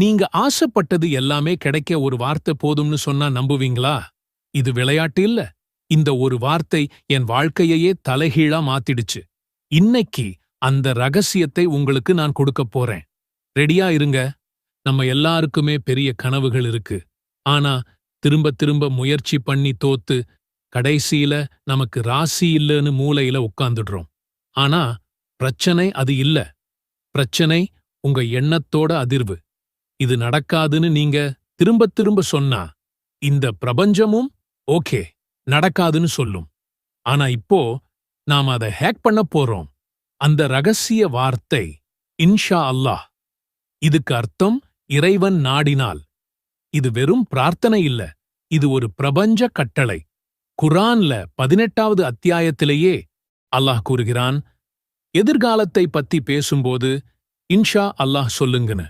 நீங்க ஆசைப்பட்டது எல்லாமே கிடைக்க ஒரு வார்த்தை போதும்னு சொன்னா நம்புவீங்களா? இது விளையாட்டு இல்ல. இந்த ஒரு வார்த்தை என் வாழ்க்கையையே தலைகீழா மாத்திடுச்சு. இன்னைக்கு அந்த ரகசியத்தை உங்களுக்கு நான் கொடுக்க போறேன். ரெடியா இருங்க. நம்ம எல்லாருக்குமே பெரிய கனவுகள் இருக்கு. ஆனா திரும்ப திரும்ப முயற்சி பண்ணி தோத்து கடைசியில நமக்கு ராசி இல்லைன்னு மூலையில உட்காந்துடுறோம் ஆனா பிரச்சனை அது இல்ல. பிரச்சனை உங்க எண்ணத்தோட அதிர்வு. இது நடக்காதுன்னு நீங்க திரும்ப திரும்ப சொன்னா இந்த பிரபஞ்சமும் ஓகே நடக்காதுன்னு சொல்லும். ஆனா இப்போ நாம் அதை ஹேக் பண்ண போறோம். அந்த ரகசிய வார்த்தை இன்ஷா அல்லாஹ் இதுக்கு அர்த்தம் இறைவன் நாடினால். இது வெறும் பிரார்த்தனை இல்ல இது ஒரு பிரபஞ்ச கட்டளை. குரான்ல பதினெட்டாவது அத்தியாயத்திலேயே அல்லாஹ் கூறுகிறான் எதிர்காலத்தை பத்தி பேசும்போது இன்ஷா அல்லாஹ் சொல்லுங்கன்னு.